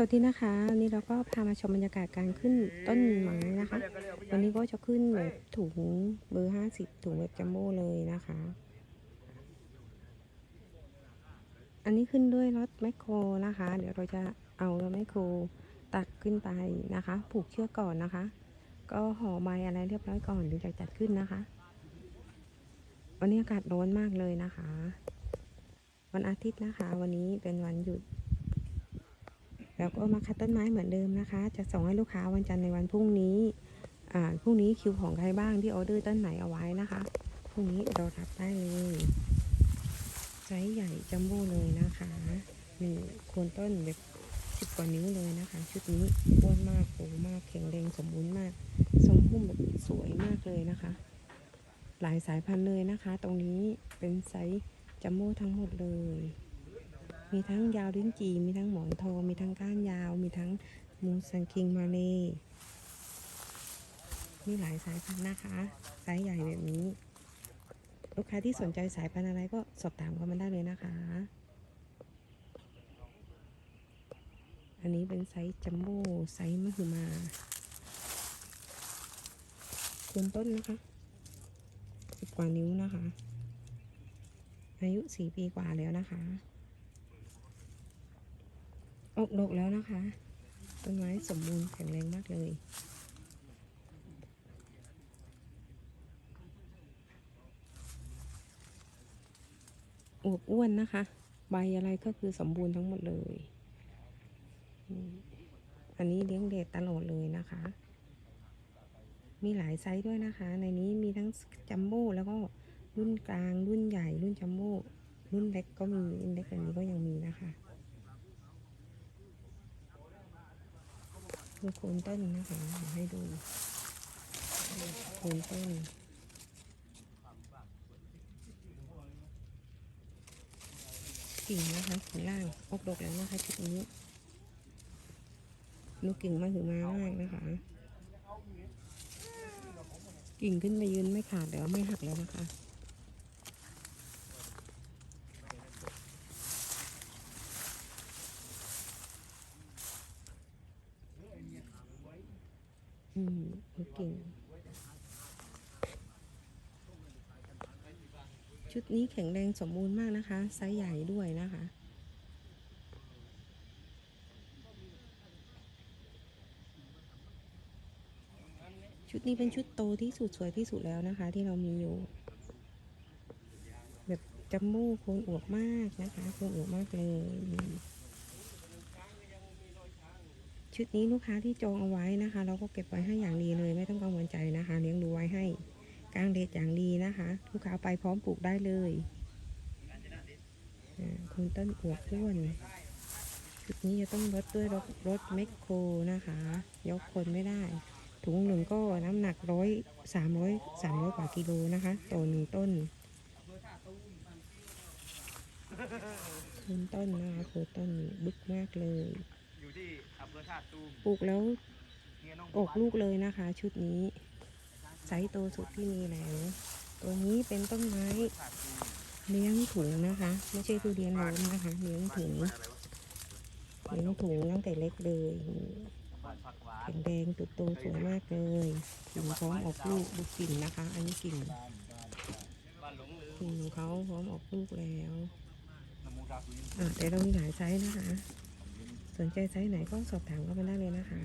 สวัสดีนะคะวันนี้เราก็พามาชมบรรยากาศการขึ้นต้นไม้นะคะ วันนี้ก็จะขึ้นแบบถุงเบอร์ห้าสิบถุงแบบจัมโบ้เลยนะคะ อันนี้ขึ้นด้วยรถแมคโครนะคะ เดี๋ยวเราจะเอารถแมคโครตักขึ้นไปนะคะ ผูกเชือกก่อนนะคะ ก็ห่อใบอะไรเรียบร้อยก่อนถึงจะจัดขึ้นนะคะ วันนี้อากาศร้อนมากเลยนะคะ วันอาทิตย์นะคะ วันนี้เป็นวันหยุด แล้วก็มาคัดต้นไม้เหมือนเดิมนะคะ จะส่งให้ลูกค้าวันจันทร์ในวันพรุ่งนี้อ่าพรุ่งนี้คิวของใครบ้างที่ออเดอร์ต้นไหนเอาไว้นะคะพรุ่งนี้เรารับได้เลยไซส์ใหญ่จัมโบ้เลยนะคะนี่โคนต้นแบบสิบกว่านิ้วเลยนะคะ ชุดนี้อ้วนมากโหมากแข็งแรงสมบูรณ์มาก ทรงพุ่มแบบสวยมากเลยนะคะ หลายสายพันธุ์เลยนะคะ ตรงนี้เป็นไซส์จัมโบ้ทั้งหมดเลย มีทั้งยาวลิ้นจีมีทั้งหมอนทองมีทั้งก้านยาว มีทั้งมูสันคิงมาเลมีหลายสายพันธุ์นะคะไซส์ใหญ่แบบนี้ ลูกค้าที่สนใจสายพันธุ์อะไรก็สอบถามกันมาได้เลยนะคะ อันนี้เป็นไซส์จัมโบ้ไซส์มหึมาคุณต้นนะคะสิบกว่านิ้วนะคะ อายุสี่ปีกว่าแล้วนะคะ ออกดอกแล้วนะคะ ต้นไม้สมบูรณ์แข็งแรงมากเลย อวบอ้วนนะคะ ใบอะไรก็คือสมบูรณ์ทั้งหมดเลย อันนี้เลี้ยงเด็ดตลอดเลยนะคะ มีหลายไซส์ด้วยนะคะ ในนี้มีทั้งจัมโบ้แล้วก็รุ่นกลางรุ่นใหญ่รุ่นจัมโบ้รุ่นเล็กก็มีรุ่นเล็กอันนี้ก็ยังมีนะคะ ดูโคนต้นนะคะเดี๋ยวให้ดูโคนต้นกิ่งนะคะกิ่งล่างออกดอกแล้วนะคะจุดนี้ลูกกิ่งมาถึงมามากนะคะ กิ่งขึ้นไปยืนไม่ขาดแต่ว่าไม่หักแล้วนะคะ อืมลูกกิ่ง ชุดนี้แข็งแรงสมบูรณ์มากนะคะ ไซส์ใหญ่ด้วยนะคะ ชุดนี้เป็นชุดโตที่สุดสวยที่สุดแล้วนะคะ ที่เรามีอยู่ แบบจัมโบ้โคนอวบมากนะคะ โคนอวบมากเลย ชุดนี้ลูกค้าที่จองเอาไว้นะคะ เราก็เก็บไว้ให้อย่างดีเลย ไม่ต้องกังวลใจนะคะ เลี้ยงดูไว้ให้กลางเด็ดอย่างดีนะคะ ลูกค้าไปพร้อมปลูกได้เลยคุณต้นอวบอ้วนจุดนี้จะต้องรดด้วยรถรถแมคโครนะคะ ยกคนไม่ได้ ถุงหนึ่งก็น้ำหนักร้อยสามร้อยสามร้อยกว่ากิโลนะคะต่อหนึ่งต้นคุณต้นนะคะคือต้นบึกมากเลย อยู่ที่อำเภอท่าตูมปลูกแล้วเฮียน้องออกลูกเลยนะคะ ชุดนี้ไซส์โตสุดที่มีแล้วตัวนี้เป็นต้นไม้ท่าตูมเลี้ยงถุงนะคะ ไม่ใช่ทุเรียนล้มนะคะเลี้ยงถุงอะไรวะเลี้ยงถุงตั้งแต่เล็กเลยนี่บ้านผักหวานแข็งแดงตุดโตสวยมากเลยกิ่งพร้อมออกลูกดูกิ่งนะคะ อันนี้กิ่งบ้านหลงลือกิ่งของเขาพร้อมออกลูกแล้วน้ำมูกท่าตูมอะแต่เรามีหลายไซส์นะคะ สนใจไซส์ไหนก็สอบถามเข้ามาได้เลยนะคะ